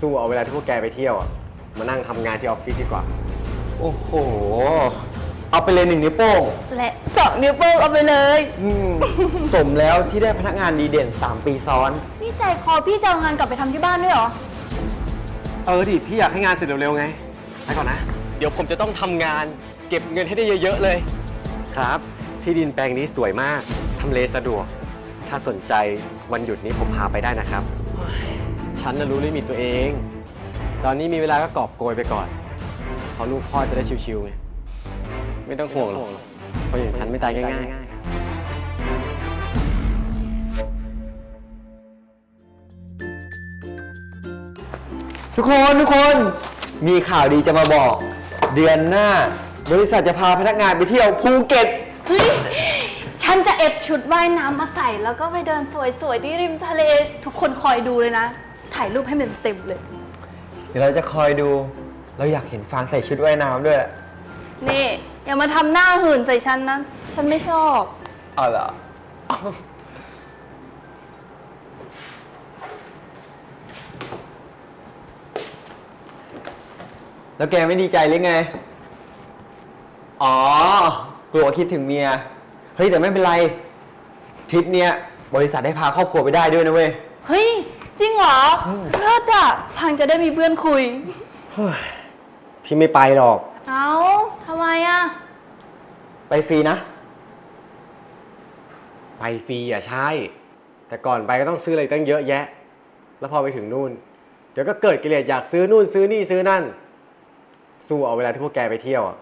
สู้เอาเวลาที่พวกแกไปเที่ยวอะมานั่งทำงานที่ออฟฟิศดีกว่า โอ้โห เอาไปเลยหนึ่งนิ้วโป้งและสองนิ้วโป้งเอาไปเลย อืมสมแล้วที่ได้พนักงานดีเด่น 3 ปีซ้อน นี่ใจคอพี่จะเอางานกลับไปทำที่บ้านด้วยเหรอ เออดิพี่อยากให้งานเสร็จเร็วๆไง ไปก่อนนะ เดี๋ยวผมจะต้องทำงาน เก็บเงินให้ได้เยอะๆเลย ครับ ที่ดินแปลงนี้สวยมาก ทำเลสะดวก ถ้าสนใจวันหยุดนี้ผมพาไปได้นะครับเฮ้ย ฉันน่ะรู้ลิมิตตัวเอง ตอนนี้มีเวลาก็กอบโกยไปก่อนเพราะลูกพ่อจะได้ชิวๆไง ไม่ต้องห่วงหรอกเพราะอย่างฉันไม่ตายง่ายๆทุกคนทุกคนมีข่าวดีจะมาบอก เดือนหน้า บริษัทจะพาพนักงานไปเที่ยวภูเก็ตเฮ้ยฉันจะเอฟชุดว่ายน้ำมาใส่ แล้วก็ไปเดินสวยๆที่ริมทะเล ทุกคนคอยดูเลยนะ ถ่ายรูปให้มันเต็มเลย เดี๋ยวเราจะคอยดู เราอยากเห็นฟางใส่ชุดว่ายน้ำด้วยนี่ อย่ามาทำหน้าหื่นใส่ฉันนะ ฉันไม่ชอบ อ๋อเหรอแล้วแกไม่ดีใจหรือไง อ๋อ กลัวคิดถึงเมีย เฮ้ย แต่ไม่เป็นไร ทริปเนี้ย บริษัทได้พาครอบครัวไปได้ด้วยนะเว้ย เฮ้ย จริงเหรอเลิศอะพังจะได้มีเพื่อนคุย พี่ไม่ไปหรอก เอ้าทำไมอะไปฟรีนะ ไปฟรีอะใช่ แต่ก่อนไปก็ต้องซื้ออะไรตั้งเยอะแยะ แล้วพอไปถึงนู่น เดี๋ยวก็เกิดกิเลสอยากซื้อนู่นซื้อนี่ซื้อนั่น สู้เอาเวลาที่พวกแกไปเที่ยวอะ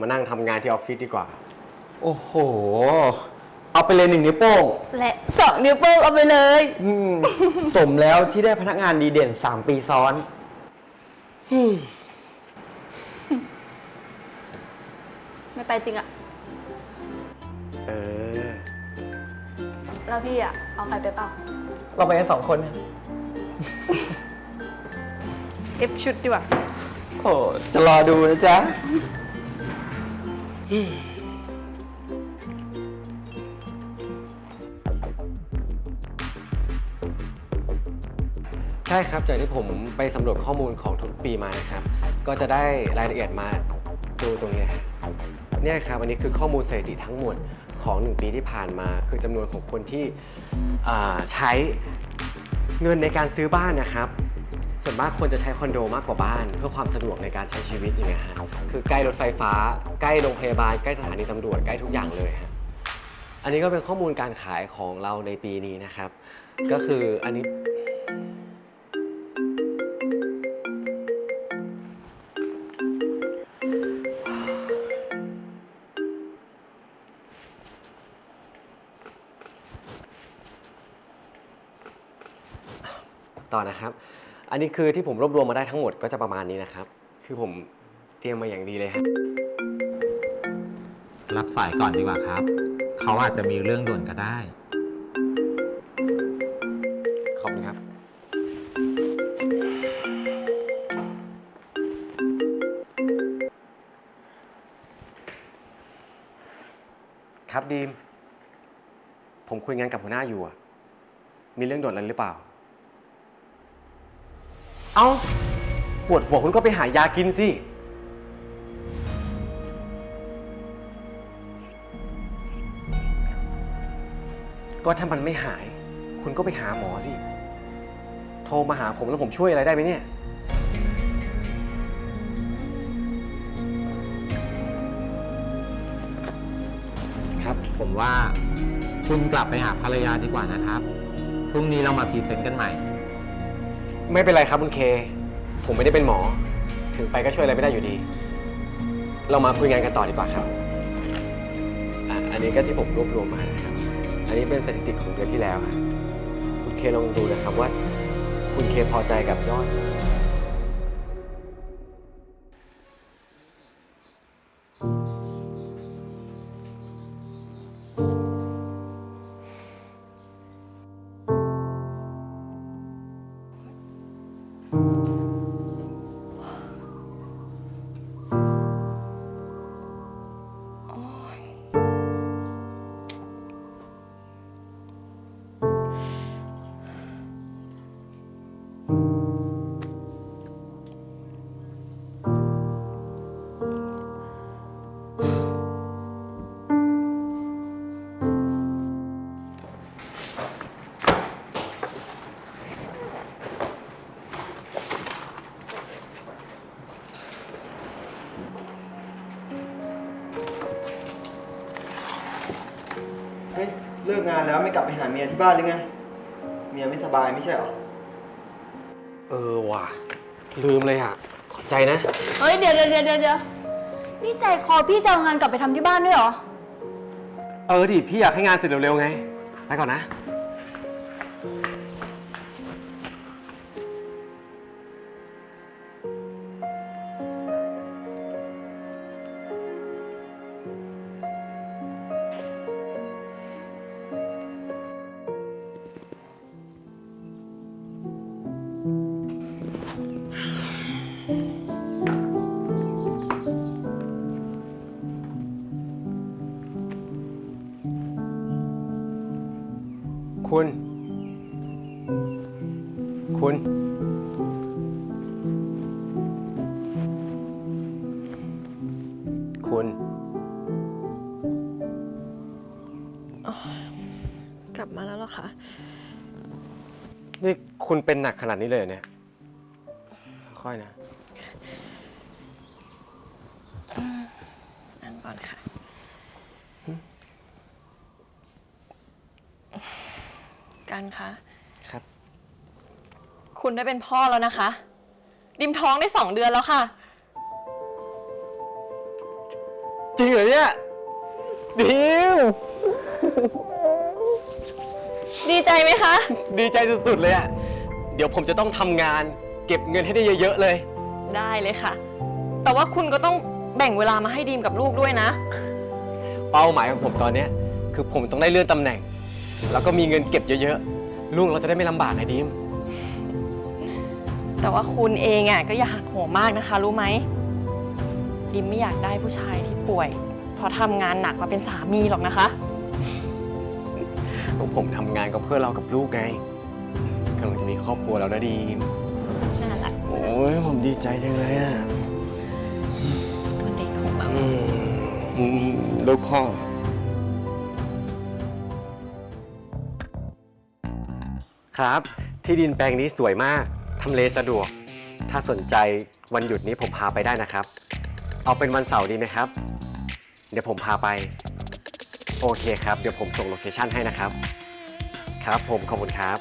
มานั่งทำงานที่ออฟฟิศดีกว่า โอ้โห เอาไปเลยหนึ่งนิ้วโป้งและสองนิ้วโป้งเอาไปเลย อืมสมแล้วที่ได้พนักงานดีเด่น 3 ปีซ้อน ไม่ไปจริงอะเออ แล้วพี่อะเอาใครไปเปล่าเราไปกันสองคนนะเอฟชุดดีกว่า โอ้จะรอดูนะจ๊ะ ใช่ครับจากที่ผมไปสำรวจข้อมูลของทุกปีมานะครับ ก็จะได้รายละเอียดมาดูตรงเนี้ยเนี่ยครับอันนี้คือข้อมูลสถิติทั้งหมดของ 1 ปีที่ผ่านมา คือจำนวนของคนที่อ่าใช้เงินในการซื้อบ้านนะครับ ส่วนมากคนจะใช้คอนโดมากกว่าบ้าน เพื่อความสะดวกในการใช้ชีวิตอย่างเงี้ยฮะคือใกล้รถไฟฟ้า ใกล้โรงพยาบาล ใกล้สถานีตำรวจใกล้ทุกอย่างเลยฮะอันนี้ก็เป็นข้อมูลการขายของเราในปีนี้นะครับ ก็คืออันนี้ ต่อนะครับ อันนี้คือที่ผมรวบรวมมาได้ทั้งหมดก็จะประมาณนี้นะครับ คือผมเตรียมมาอย่างดีเลยฮะรับสายก่อนดีกว่าครับ เขาอาจจะมีเรื่องด่วนก็ได้ ขอบคุณครับ ครับดีม ผมคุยงานกับหัวหน้าอยู่อะมีเรื่องด่วนอะไรหรือเปล่า เอ้าปวดหัวคุณก็ไปหายากินสิ ก็ถ้ามันไม่หาย คุณก็ไปหาหมอสิ โทรมาหาผมแล้วผมช่วยอะไรได้ไหมเนี่ย ครับ ผมว่าคุณกลับไปหาภรรยาดีกว่านะครับ พรุ่งนี้เรามาพรีเซนต์กันใหม่ ไม่เป็นไรครับคุณเค ผมไม่ได้เป็นหมอ ถึงไปก็ช่วยอะไรไม่ได้อยู่ดี เรามาคุยงานกันต่อดีกว่าครับอะอันนี้ก็ที่ผมรวบรวมมานะครับ อันนี้เป็นสถิติของเดือนที่แล้วครับคุณเคลองดูนะครับว่า คุณเคพอใจกับยอด แล้วไม่กลับไปหาเมียที่บ้านหรือไง เมียไม่สบายไม่ใช่เหรอ เออว่ะ ลืมเลยอะ ขอบใจนะ เฮ้ยเดี๋ยวเดี๋ยวเดี๋ยวเดี๋ยวนี่ใจคอพี่จะเอางานกลับไปทำที่บ้านด้วยเหรอ เออดิ พี่อยากให้งานเสร็จเร็วๆไง ไปก่อนนะ คุณ คุณ คุณ กลับมาแล้วเหรอคะ นี่คุณเป็นหนักขนาดนี้เลยเหรอเนี่ย ค่อยนะนั่งก่อนค่ะ กันคะ ครับ คุณได้เป็นพ่อแล้วนะคะ ดิมท้องได้สองเดือนแล้วค่ะ จริงเหรอเนี่ย ดิว ดีใจไหมคะ ดีใจสุดๆเลยอะเดี๋ยวผมจะต้องทำงาน เก็บเงินให้ได้เยอะๆเลย ได้เลยค่ะ แต่ว่าคุณก็ต้องแบ่งเวลามาให้ดีมกับลูกด้วยนะ เป้าหมายของผมตอนเนี้ยคือผมต้องได้เลื่อนตำแหน่ง แล้วก็มีเงินเก็บเยอะๆ ลูกเราจะได้ไม่ลำบากไงดิม แต่ว่าคุณเองอะก็อย่าหักโหมมากนะคะ รู้ไหม ดิมไม่อยากได้ผู้ชายที่ป่วย เพราะทำงานหนักมาเป็นสามีหรอกนะคะ พวกผมทำงานก็เพื่อเรากับลูกไงกำลังจะมีครอบครัวแล้วนะดีมนั่นแหละโอ้ยผมดีใจจังเลยอะตัวเด็กของเรา อืมอืมลูกพ่อ ครับ ที่ดินแปลงนี้สวยมากทำเลสะดวก ถ้าสนใจวันหยุดนี้ผมพาไปได้นะครับ เอาเป็นวันเสาร์ดีไหมครับ เดี๋ยวผมพาไป โอเคครับ เดี๋ยวผมส่งโลเคชั่นให้นะครับ ครับ ผมขอบคุณครับ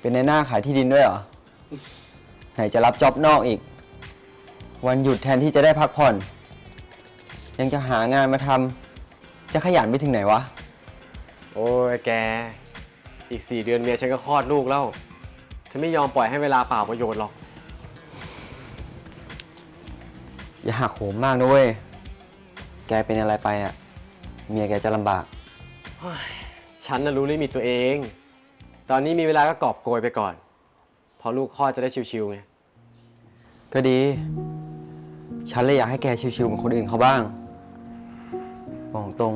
เป็นในหน้าขายที่ดินด้วยเหรอ ไหนจะรับจ็อบนอกอีก วันหยุดแทนที่จะได้พักผ่อน ยังจะหางานมาทำ จะขยันไปถึงไหนวะ โอ้ยแก อีกสี่เดือนเมียฉันก็คลอดลูกแล้วฉันไม่ยอมปล่อยให้เวลาเปล่าประโยชน์หรอก อย่าหักโหมมากนะเว้ย แกเป็นอะไรไปอะ เมียแกจะลำบาก ฉันน่ะรู้ลิมิตตัวเอง ตอนนี้มีเวลาก็กอบโกยไปก่อน พอลูกคลอดจะได้ชิวๆไง ก็ดี ฉันเลยอยากให้แกชิวๆเหมือนคนอื่นเขาบ้าง บอกตรง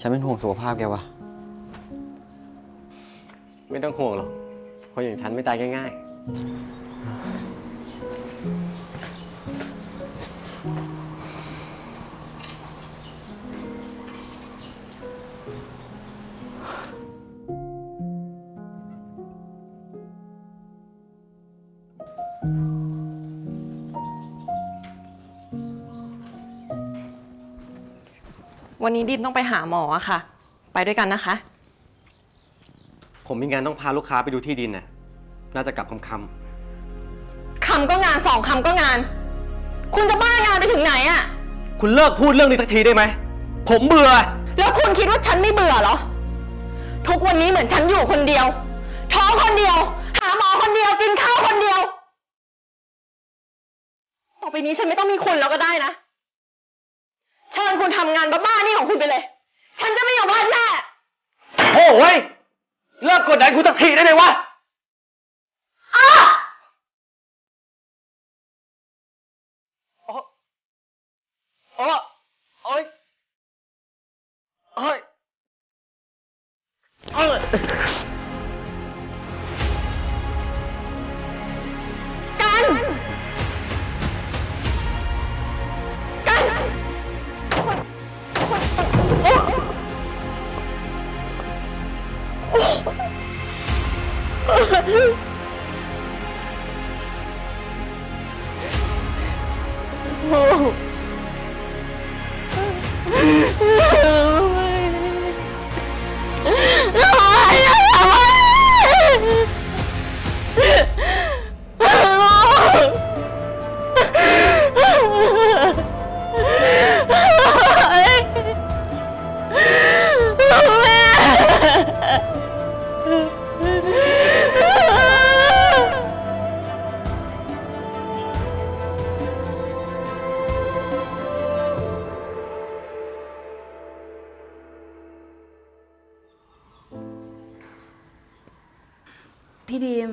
ฉันเป็นห่วงสุขภาพแกวะไม่ต้องห่วงหรอก คนอย่างฉันไม่ตายง่าย วันนี้ดิมต้องไปหาหมออะค่ะ ไปด้วยกันนะคะๆผมมีงานต้องพาลูกค้าไปดูที่ดินน่ะ น่าจะกลับคำคำก็งานสองคำก็งาน คุณจะบ้างานไปถึงไหนอะๆคุณเลิกพูดเรื่องนี้สักทีได้ไหม ผมเบื่อ แล้วคุณคิดว่าฉันไม่เบื่อเหรอ ทุกวันนี้เหมือนฉันอยู่คนเดียว ท้องคนเดียว หาหมอคนเดียว กินข้าวคนเดียว ต่อไปนี้ฉันไม่ต้องมีคุณแล้วก็ได้นะเชิญคุณทำงานบ้าๆนี่ของคุณไปเลย ฉันจะไม่อยู่บ้านแน่ โอ้ยเลิกกดดันกูสักทีได้ไหมวะ โพี่ดีม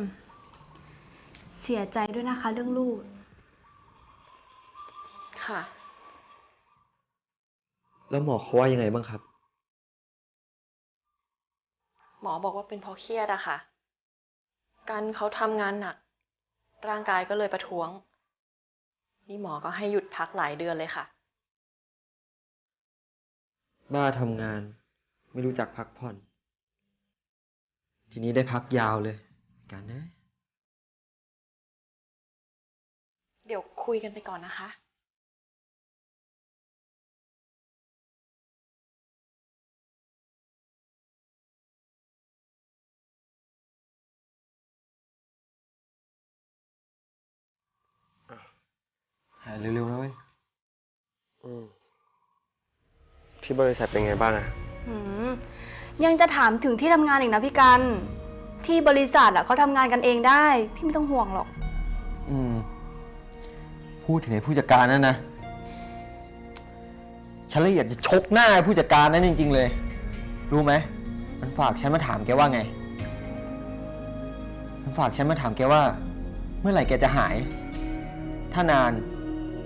เสียใจด้วยนะคะ เรื่องลูก ค่ะ แล้วหมอเขาว่ายังไงบ้างครับ หมอบอกว่าเป็นเพราะเครียดอะค่ะการเขาทำงานหนัก ร่างกายก็เลยประท้วง นี่หมอก็ให้หยุดพักหลายเดือนเลยค่ะ บ้าทำงาน ไม่รู้จักพักผ่อน ทีนี้ได้พักยาวเลย กันนะ เดี๋ยวคุยกันไปก่อนนะคะ หายเร็วๆนะเว้ย อืมที่บริษัทเป็นไงบ้างอะ หืมยังจะถามถึงที่ทำงานอีกนะพี่กัน ที่บริษัทอะเขาทำงานกันเองได้ พี่ไม่ต้องห่วงหรอก อืม พูดถึงไอ้ผู้จัดการนั่นนะ ฉันเลยอยากจะชกหน้าไอ้ผู้จัดการนั้นจริง ๆ เลย รู้ไหม มันฝากฉันมาถามแกว่าไง มันฝากฉันมาถามแกว่า เมื่อไหร่แกจะหาย ถ้านาน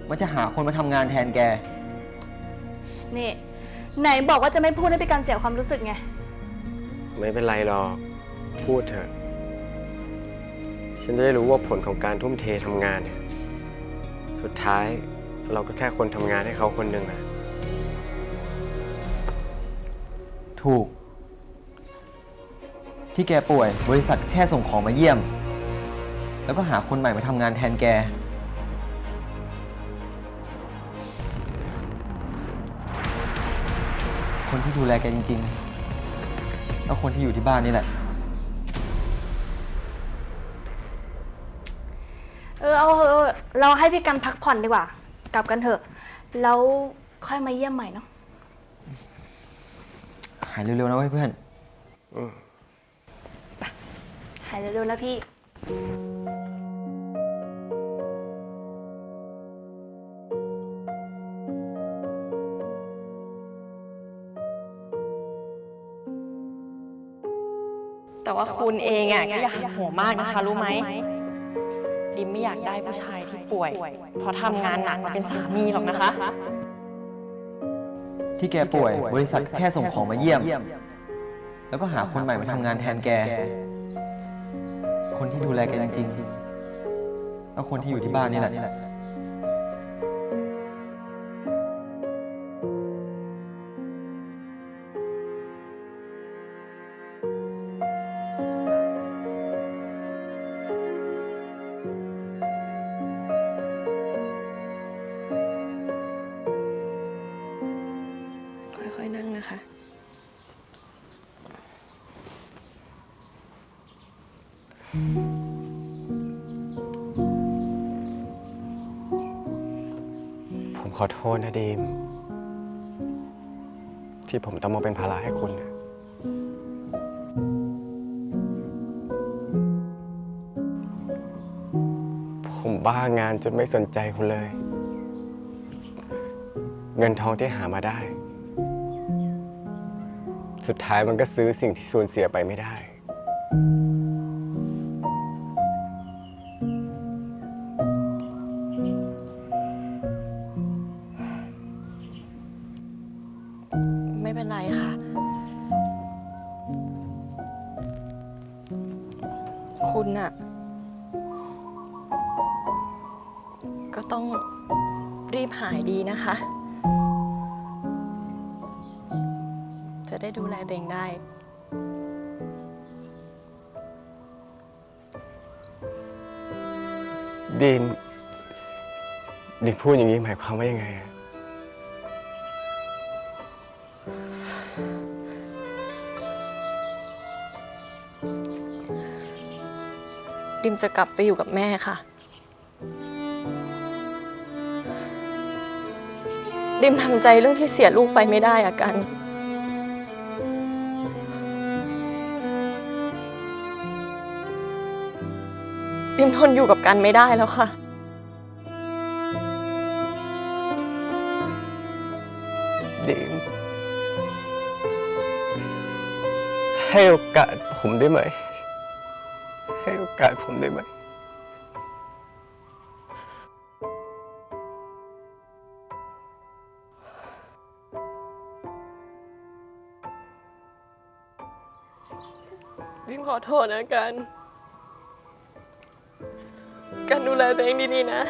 มันจะหาคนมาทำงานแทนแก นี่ ไหนบอกว่าจะไม่พูดให้พี่กันเสียความรู้สึกไง ไม่เป็นไรหรอก พูดเถอะ ฉันจะได้รู้ว่าผลของการทุ่มเททำงานเนี่ย สุดท้ายเราก็แค่คนทำงานให้เขาคนหนึ่งแหละถูก ที่แกป่วยบริษัทแค่ส่งของมาเยี่ยม แล้วก็หาคนใหม่มาทำงานแทนแก คนที่ดูแลแกจริงๆ ก็คนที่อยู่ที่บ้านนี่แหละ เออเอาเถอะเราให้พี่กันพักผ่อนดีกว่า กลับกันเถอะ แล้วค่อยมาเยี่ยมใหม่เนาะ หายเร็วๆนะเว้ยเพื่อน หายเร็วๆนะพี่ แต่ว่าคุณเองอะก็อย่าหักโหมมากนะคะ รู้ไหม ดิมไม่อยากได้ผู้ชายที่ป่วย เพราะทำงานหนักมาเป็นสามีหรอกนะคะ ที่แกป่วยบริษัทแค่ส่งของมาเยี่ยม แล้วก็หาคนใหม่มาทำงานแทนแก คนที่ดูแลแกจริงๆก็คนที่อยู่ที่บ้านนี่แหละ ค่อยๆนั่งนะคะ ผมขอโทษนะดีม ที่ผมต้องมาเป็นภาระให้คุณผมบ้างานจนไม่สนใจคุณเลย เงินทองที่หามาได้ สุดท้ายมันก็ซื้อสิ่งที่สูญเสียไปไม่ได้ ดีนดีนพูดอย่างนี้หมายความว่ายังไงอะดิมจะกลับไปอยู่กับแม่ค่ะ ดิมทำใจเรื่องที่เสียลูกไปไม่ได้อะกัน ดิมทนอยู่กับกันไม่ได้แล้วค่ะ ดิมให้โอกาสผมได้ไหม ให้โอกาสผมได้ไหม ดิมขอโทษนะกัน กันดูแลตัวเองดีๆนะ